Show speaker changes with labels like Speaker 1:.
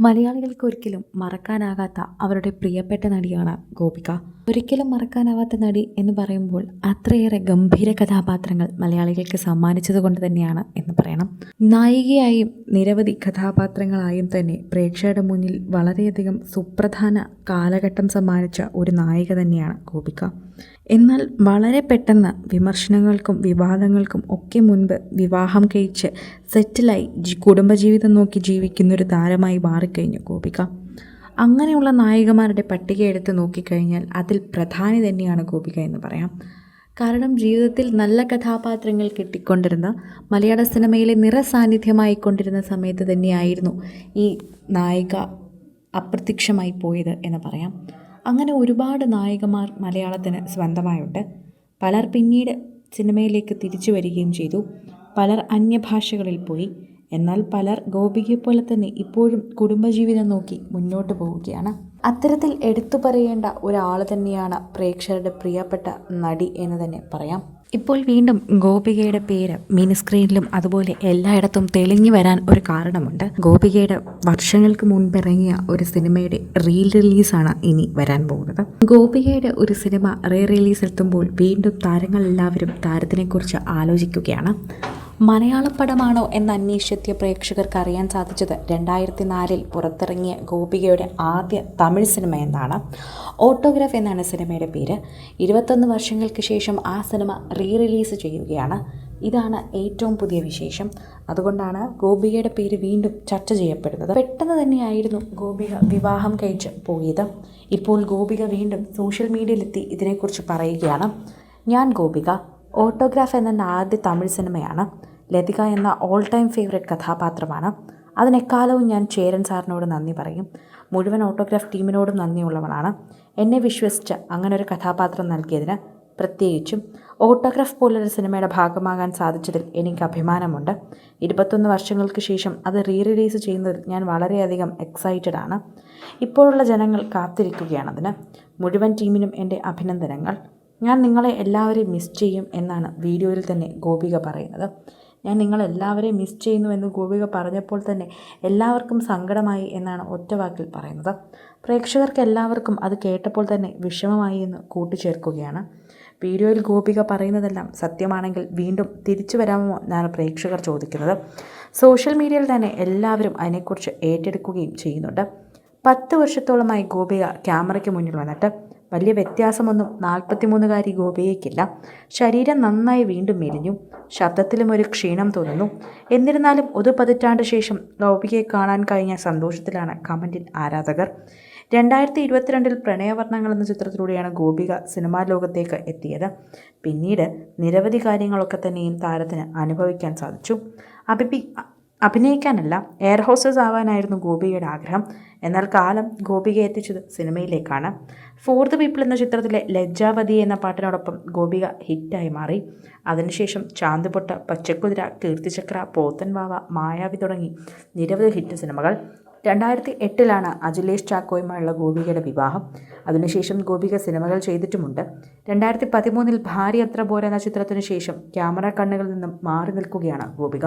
Speaker 1: മലയാളികൾക്ക് ഒരിക്കലും മറക്കാനാകാത്ത അവരുടെ പ്രിയപ്പെട്ട നടിയാണ് ഗോപിക. ഒരിക്കലും മറക്കാനാവാത്ത നടി എന്ന് പറയുമ്പോൾ അത്രയേറെ ഗംഭീര കഥാപാത്രങ്ങൾ മലയാളികൾക്ക് സമ്മാനിച്ചതുകൊണ്ട് തന്നെയാണ് എന്ന് പറയണം. നായികയായും നിരവധി കഥാപാത്രങ്ങളായും തന്നെ പ്രേക്ഷകരുടെ മുന്നിൽ വളരെയധികം സുപ്രധാന കാലഘട്ടം സമ്മാനിച്ച ഒരു നായിക തന്നെയാണ് ഗോപിക. എന്നാൽ വളരെ പെട്ടെന്ന് വിമർശനങ്ങൾക്കും വിവാദങ്ങൾക്കും ഒക്കെ മുൻപ് വിവാഹം കഴിച്ച് സെറ്റിലായി കുടുംബജീവിതം നോക്കി ജീവിക്കുന്നൊരു താരമായി മാറിക്കഴിഞ്ഞു ഗോപിക. അങ്ങനെയുള്ള നായികമാരുടെ പട്ടിക എടുത്ത് നോക്കിക്കഴിഞ്ഞാൽ അതിൽ പ്രധാനി തന്നെയാണ് ഗോപിക എന്ന് പറയാം. കാരണം ജീവിതത്തിൽ നല്ല കഥാപാത്രങ്ങൾ കിട്ടിക്കൊണ്ടിരുന്ന മലയാള സിനിമയിലെ നിറസാന്നിധ്യമായിക്കൊണ്ടിരുന്ന സമയത്ത് തന്നെയായിരുന്നു ഈ നായിക അപ്രത്യക്ഷമായി പോയത് എന്ന് പറയാം. അങ്ങനെ ഒരുപാട് നായികമാർ മലയാളത്തിന് സ്വന്തമായുണ്ട്. പലർ പിന്നീട് സിനിമയിലേക്ക് തിരിച്ചു വരികയും ചെയ്തു. പലർ അന്യഭാഷകളിൽ പോയി. എന്നാൽ പലർ ഗോപികയെ പോലെ തന്നെ ഇപ്പോഴും കുടുംബജീവിതം നോക്കി മുന്നോട്ട് പോവുകയാണ്. അത്തരത്തിൽ എടുത്തു പറയേണ്ട ഒരാൾ തന്നെയാണ് പ്രേക്ഷകരുടെ പ്രിയപ്പെട്ട നടി എന്ന് തന്നെ പറയാം. ഇപ്പോൾ വീണ്ടും ഗോപികയുടെ പേര് മിനി സ്ക്രീനിലും അതുപോലെ എല്ലായിടത്തും തെളിഞ്ഞു വരാൻ ഒരു കാരണമുണ്ട്. ഗോപികയുടെ വർഷങ്ങൾക്ക് മുൻപ് ഇറങ്ങിയ ഒരു സിനിമയുടെ റീ റിലീസാണ് ഇനി വരാൻ പോകുന്നത്. ഗോപികയുടെ ഒരു സിനിമ റീ റിലീസ് എത്തുമ്പോൾ വീണ്ടും താരങ്ങളെല്ലാവരും താരത്തിനെക്കുറിച്ച് ആലോചിക്കുകയാണ്. മലയാള പടമാണോ എന്ന് അന്വേഷിച്ചെത്തിയ പ്രേക്ഷകർക്ക് അറിയാൻ സാധിച്ചത് രണ്ടായിരത്തി നാലിൽ പുറത്തിറങ്ങിയ ഗോപികയുടെ ആദ്യ തമിഴ് സിനിമ എന്നാണ്. ഓട്ടോഗ്രാഫ് എന്നാണ് സിനിമയുടെ പേര്. ഇരുപത്തൊന്ന് വർഷങ്ങൾക്ക് ശേഷം ആ സിനിമ റീ റിലീസ് ചെയ്യുകയാണ്. ഇതാണ് ഏറ്റവും പുതിയ വിശേഷം. അതുകൊണ്ടാണ് ഗോപികയുടെ പേര് വീണ്ടും ചർച്ച ചെയ്യപ്പെടുന്നത്. പെട്ടെന്ന് തന്നെയായിരുന്നു ഗോപിക വിവാഹം കഴിച്ച് പോയത്. ഇപ്പോൾ ഗോപിക വീണ്ടും സോഷ്യൽ മീഡിയയിലെത്തി ഇതിനെക്കുറിച്ച് പറയുകയാണ്. ഞാൻ ഗോപിക. ഓട്ടോഗ്രാഫ് എന്ന ആദ്യ തമിഴ് സിനിമയാണ്. ലതിക എന്ന ഓൾ ടൈം ഫേവറേറ്റ് കഥാപാത്രമാണ് അതിനെക്കാലവും ഞാൻ ചേരൻ സാറിനോട് നന്ദി പറയും. മുഴുവൻ ഓട്ടോഗ്രാഫ് ടീമിനോടും നന്ദിയുള്ളവളാണ്. എന്നെ വിശ്വസിച്ച് അങ്ങനെ ഒരു കഥാപാത്രം നൽകിയതിന് പ്രത്യേകിച്ചും ഓട്ടോഗ്രാഫ് പോലൊരു സിനിമയുടെ ഭാഗമാകാൻ സാധിച്ചതിൽ എനിക്ക് അഭിമാനമുണ്ട്. ഇരുപത്തൊന്ന് വർഷങ്ങൾക്ക് ശേഷം അത് റീ റിലീസ് ചെയ്യുന്നതിൽ ഞാൻ വളരെയധികം എക്സൈറ്റഡ് ആണ്. ഇപ്പോഴുള്ള ജനങ്ങൾ കാത്തിരിക്കുകയാണതിന് മുഴുവൻ ടീമിനും എന്റെ അഭിനന്ദനങ്ങൾ. ഞാൻ നിങ്ങളെ എല്ലാവരെയും മിസ് ചെയ്യും എന്നാണ് വീഡിയോയിൽ തന്നെ ഗോപിക പറയുന്നത്. ഞാൻ നിങ്ങളെല്ലാവരെയും മിസ് ചെയ്യുന്നു എന്ന് ഗോപിക പറഞ്ഞപ്പോൾ തന്നെ എല്ലാവർക്കും സങ്കടമായി എന്നാണ് ഒറ്റ വാക്കിൽ പറയുന്നത്. പ്രേക്ഷകർക്ക് എല്ലാവർക്കും അത് കേട്ടപ്പോൾ തന്നെ വിഷമമായി എന്ന് കൂട്ടിച്ചേർക്കുകയാണ്. വീഡിയോയിൽ ഗോപിക പറയുന്നതെല്ലാം സത്യമാണെങ്കിൽ വീണ്ടും തിരിച്ചു വരാമോ എന്നാണ് പ്രേക്ഷകർ ചോദിക്കുന്നത്. സോഷ്യൽ മീഡിയയിൽ തന്നെ എല്ലാവരും അതിനെക്കുറിച്ച് ഏറ്റെടുക്കുകയും ചെയ്യുന്നുണ്ട്. പത്ത് വർഷത്തോളമായി ഗോപിക ക്യാമറയ്ക്ക് മുന്നിൽ വന്നിട്ട് വലിയ വ്യത്യാസമൊന്നും നാൽപ്പത്തിമൂന്നുകാരി ഗോപികയ്ക്കില്ല ശരീരം നന്നായി വീണ്ടും മെലിഞ്ഞു. ശബ്ദത്തിലും ഒരു ക്ഷീണം തോന്നുന്നു. എന്നിരുന്നാലും ഒരു പതിറ്റാണ്ട് ശേഷം ഗോപികയെ കാണാൻ കഴിഞ്ഞ സന്തോഷത്തിലാണ് കമന്റിൽ ആരാധകർ. രണ്ടായിരത്തി ഇരുപത്തിരണ്ടിൽ പ്രണയവർണങ്ങൾ എന്ന ചിത്രത്തിലൂടെയാണ് ഗോപിക സിനിമാ ലോകത്തേക്ക് എത്തിയത്. പിന്നീട് നിരവധി കാര്യങ്ങളൊക്കെ തന്നെയും താരത്തിന് അനുഭവിക്കാൻ സാധിച്ചു. അഭിപി അഭിനയിക്കാനല്ല എയർ ഹോസ്റ്റസ് ആവാനായിരുന്നു ഗോപികയുടെ ആഗ്രഹം. എന്നാൽ കാലം ഗോപിക എത്തിച്ചത് സിനിമയിലേക്കാണ്. ഫോർത്ത് പീപ്പിൾ എന്ന ചിത്രത്തിലെ ലജ്ജാവതി എന്ന പാട്ടിനോടൊപ്പം ഗോപിക ഹിറ്റായി മാറി. അതിനുശേഷം ചാന്തുപൊട്ട പച്ചക്കുതിര കീർത്തിചക്ര പോത്തൻവാവ മായാവി തുടങ്ങി നിരവധി ഹിറ്റ് സിനിമകൾ. രണ്ടായിരത്തി എട്ടിലാണ് അജിലേഷ് ചാക്കോയുമായുള്ള ഗോപികയുടെ വിവാഹം. അതിനുശേഷം ഗോപിക സിനിമകൾ ചെയ്തിട്ടുമുണ്ട്. രണ്ടായിരത്തി പതിമൂന്നിൽ ഭാര്യ അത്ര പോര എന്ന ചിത്രത്തിനു ശേഷം ക്യാമറ കണ്ണുകളിൽ നിന്നും മാറി നിൽക്കുകയാണ് Gopika.